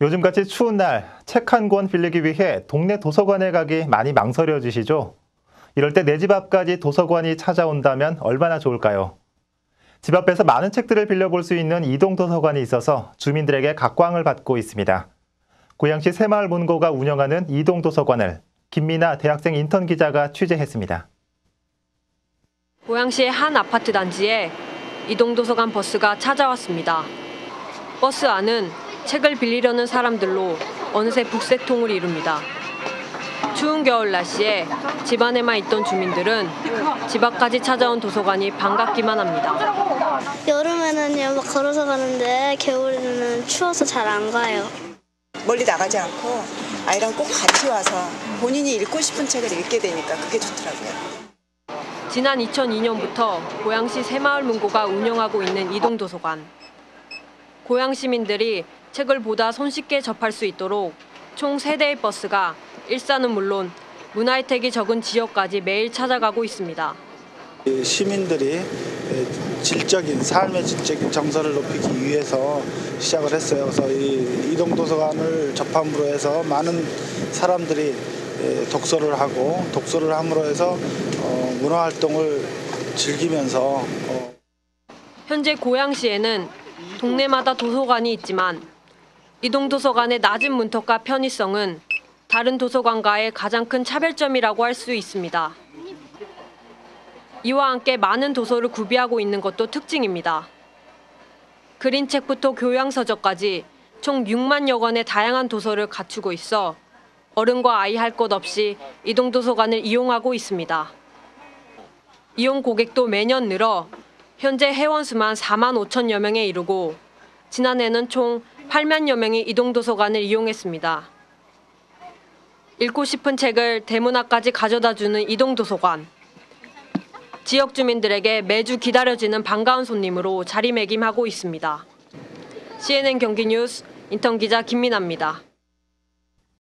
요즘같이 추운 날 책 한 권 빌리기 위해 동네 도서관에 가기 많이 망설여지시죠? 이럴 때 내 집 앞까지 도서관이 찾아온다면 얼마나 좋을까요? 집 앞에서 많은 책들을 빌려볼 수 있는 이동 도서관이 있어서 주민들에게 각광을 받고 있습니다. 고양시 새마을 문고가 운영하는 이동 도서관을 김미나 대학생 인턴 기자가 취재했습니다. 고양시의 한 아파트 단지에 이동 도서관 버스가 찾아왔습니다. 버스 안은 책을 빌리려는 사람들로 어느새 북새통을 이룹니다. 추운 겨울 날씨에 집 안에만 있던 주민들은 집 앞까지 찾아온 도서관이 반갑기만 합니다. 여름에는요 막 걸어서 가는데 겨울에는 추워서 잘 안 가요. 멀리 나가지 않고 아이랑 꼭 같이 와서 본인이 읽고 싶은 책을 읽게 되니까 그게 좋더라고요. 지난 2002년부터 고양시 새마을 문고가 운영하고 있는 이동도서관. 고양 시민들이 책을 보다 손쉽게 접할 수 있도록 총 3대의 버스가 일산은 물론 문화혜택이 적은 지역까지 매일 찾아가고 있습니다. 이 시민들이 질적인 삶의 질적인 정서를 높이기 위해서 시작을 했어요. 그래서 이 이동 도서관을 접함으로 해서 많은 사람들이 예, 독서를 하고 독서를 함으로 해서 어, 문화 활동을 즐기면서 어, 현재 고양시에는 동네마다 도서관이 있지만 이동도서관의 낮은 문턱과 편의성은 다른 도서관과의 가장 큰 차별점이라고 할 수 있습니다. 이와 함께 많은 도서를 구비하고 있는 것도 특징입니다. 그림책부터 교양서적까지 총 6만여 권의 다양한 도서를 갖추고 있어 어른과 아이 할 것 없이 이동도서관을 이용하고 있습니다. 이용 고객도 매년 늘어 현재 회원수만 4만 5천여 명에 이르고 지난해는 총 8만여 명이 이동도서관을 이용했습니다. 읽고 싶은 책을 대문 앞까지 가져다 주는 이동도서관. 지역 주민들에게 매주 기다려지는 반가운 손님으로 자리매김하고 있습니다. CNN 경기 뉴스 인턴 기자 김민아입니다.